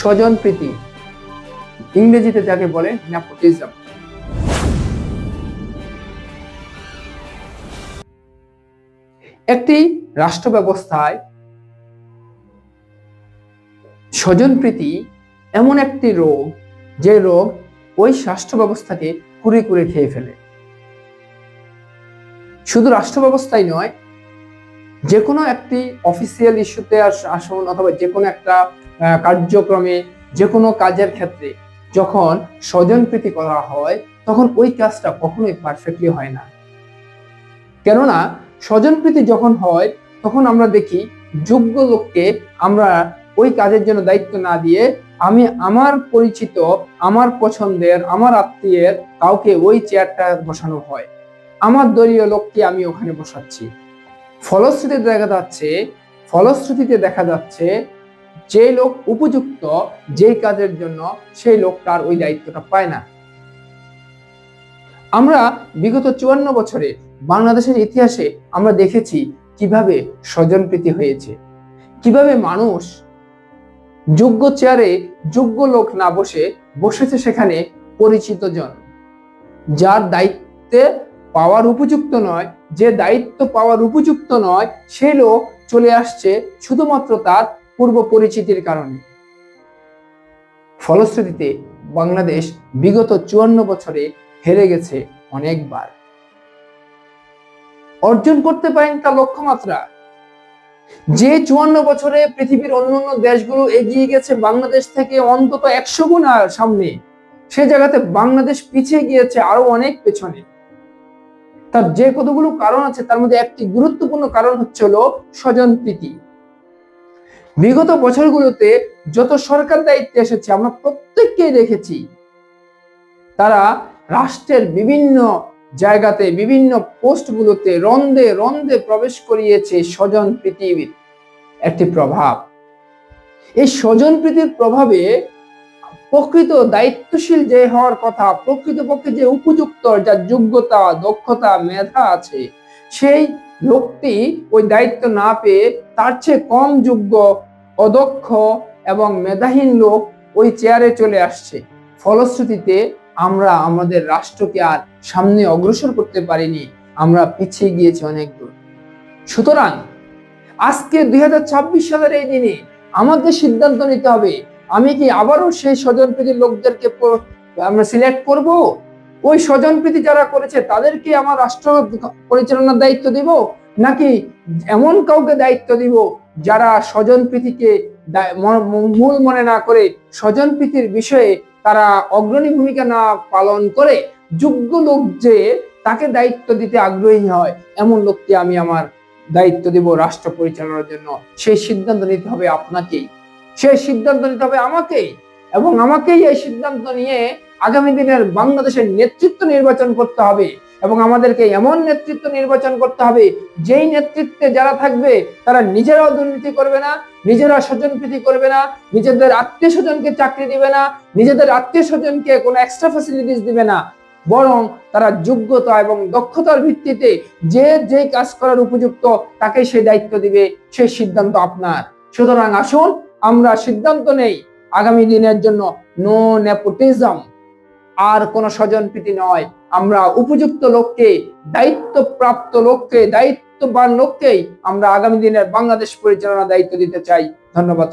স্বজন প্রীতি। ইংরেজিতে যাকে বলে নেপোটিজম। একটি রাষ্ট্র ব্যবস্থায় স্বজনপ্রীতি এমন একটি রোগ, যে রোগ ওই রাষ্ট্র ব্যবস্থাকে কুড়ে কুড়ে খেয়ে ফেলে। শুধু রাষ্ট্র ব্যবস্থাই নয় যে কোনো একটি অফিসিয়াল ইস্যুতে আসুন অথবা যে কোনো একটা কার্যক্রমে যে কোনো কাজের ক্ষেত্রে যখন স্বজনপ্রীতি করা হয়, তখন ওই কাজটা কখনোই পারফেক্টলি হয় না। কেননা, স্বজনপ্রীতি যখন হয়, তখন আমরা দেখি যোগ্য লোককে আমরা ওই কাজের জন্য দায়িত্ব না দিয়ে আমি আমার পরিচিত, আমার পছন্দের, আমার আত্মীয়ের কাউকে ওই চেয়ারটা বসানো হয়। আমার দলীয় লোককে আমি ওখানে বসাচ্ছি। ফলশ্রুতিতে দেখা যাচ্ছে, ফলশ্রুতিতে দেখা যাচ্ছে যে লোক উপযুক্ত, যেই কাজের জন্য সেই লোকটার ওই দায়িত্বটা পায় না। আমরা বিগত চুয়ান্ন বছরে বাংলাদেশের ইতিহাসে আমরা দেখেছি কীভাবে স্বজনপ্রীতি হয়েছে। কীভাবে মানুষ যোগ্য চেয়ারে যোগ্য লোক না বসে, বসেছে সেখানে পরিচিত জন, যার দায়িত্বে পাওয়ার উপযুক্ত নয়, যে দায়িত্ব পাওয়ার উপযুক্ত নয়, সে লোক চলে আসছে শুধুমাত্র তার পূর্ব পরিচিতির কারণে। ফলশ্রুতিতে বাংলাদেশ বিগত চুয়ান্ন বছরে হেরে গেছে অনেকবার। অর্জন করতে পারেন তার লক্ষ্যমাত্রা। যে চুয়ান্ন বছরে পৃথিবীর অন্যান্য দেশগুলো এগিয়ে গেছে বাংলাদেশ থেকে অন্তত একশো গুণ সামনে, সে জায়গাতে বাংলাদেশ পিছিয়ে গিয়েছে আরও অনেক পেছনে। তার যে কতগুলো কারণ আছে, তার মধ্যে একটি গুরুত্বপূর্ণ কারণ হচ্ছে হলো স্বজন প্রীতি। বিগত বছরগুলোতে যত সরকার দায়িত্বে এসেছে, আমরা প্রত্যেককেই দেখেছি, তারা রাষ্ট্রের বিভিন্ন জায়গাতে, বিভিন্ন পোস্টগুলোতে রন্ধে রন্ধে প্রবেশ করিয়েছে স্বজন পৃথিবীর একটি প্রভাব। এই স্বজন প্রীতির প্রভাবে প্রকৃত দায়িত্বশীল যে হওয়ার কথা, প্রকৃতপক্ষে যে উপযুক্ত, যার যোগ্যতা, দক্ষতা, মেধা আছে, সেই লোকটি ওই দায়িত্ব না পেয়ে তার চেয়ে কম যোগ্য, অদক্ষ এবং মেধাহীন লোক ওই চেয়ারে চলে আসছে। ফলশ্রুতিতে আমরা আমাদের রাষ্ট্রকে আর সামনে অগ্রসর করতে পারিনি, আমরা পিছিয়ে গিয়েছি অনেক দূর। সুতরাং আজকে দুই হাজার ছাব্বিশ সালের এই দিনে আমাদের সিদ্ধান্ত নিতে হবে আমি কি আবারও সেই স্বজনপ্রীতির লোকদেরকে আমরা সিলেক্ট করব? ওই স্বজনপ্রীতি যারা করেছে, তাদেরকে আমার রাষ্ট্র পরিচালনার দায়িত্ব দিব? নাকি এমন কাউকে দায়িত্ব দিব যারা স্বজনপ্রীতিকে মূল মনে না করে স্বজনপ্রীতির বিষয়ে তারা অগ্রণী ভূমিকা না পালন করে? যোগ্য লোক যে তাকে দায়িত্ব দিতে আগ্রহী হয়, এমন লোককে আমি আমার দায়িত্ব দিব রাষ্ট্র পরিচালনার জন্য। সেই সিদ্ধান্ত নিতে হবে আপনাকেই। সেই সিদ্ধান্ত নিতে হবে আমাকেই। এবং আমাকেই এই সিদ্ধান্ত নিয়ে আগামী দিনের বাংলাদেশের নেতৃত্ব নির্বাচন করতে হবে। এবং আমাদেরকে এমন নেতৃত্ব নির্বাচন করতে হবে, যেই নেতৃত্বে যারা থাকবে, তারা নিজেরাও দুর্নীতি করবে না, নিজেরা স্বজন প্রীতি করবে না, নিজেদের আত্মীয় স্বজনকে চাকরি দিবে না, নিজেদের আত্মীয় স্বজনকে কোনো এক্সট্রা ফ্যাসিলিটিস দিবে না। বরং তারা যোগ্যতা এবং দক্ষতার ভিত্তিতে যে যে কাজ করার উপযুক্ত তাকে সেই দায়িত্ব দিবে সেই সিদ্ধান্ত আপনার। সুতরাং আসুন আমরা সিদ্ধান্ত নেই আগামী দিনের জন্য নো নেপোটিজম আর কোন স্বজনপ্রীতি নয়। আমরা উপযুক্ত লোককে, দায়িত্বপ্রাপ্ত লোককে, দায়িত্ববান লোককেই আমরা আগামী দিনের বাংলাদেশ পরিচালনার দায়িত্ব দিতে চাই। ধন্যবাদ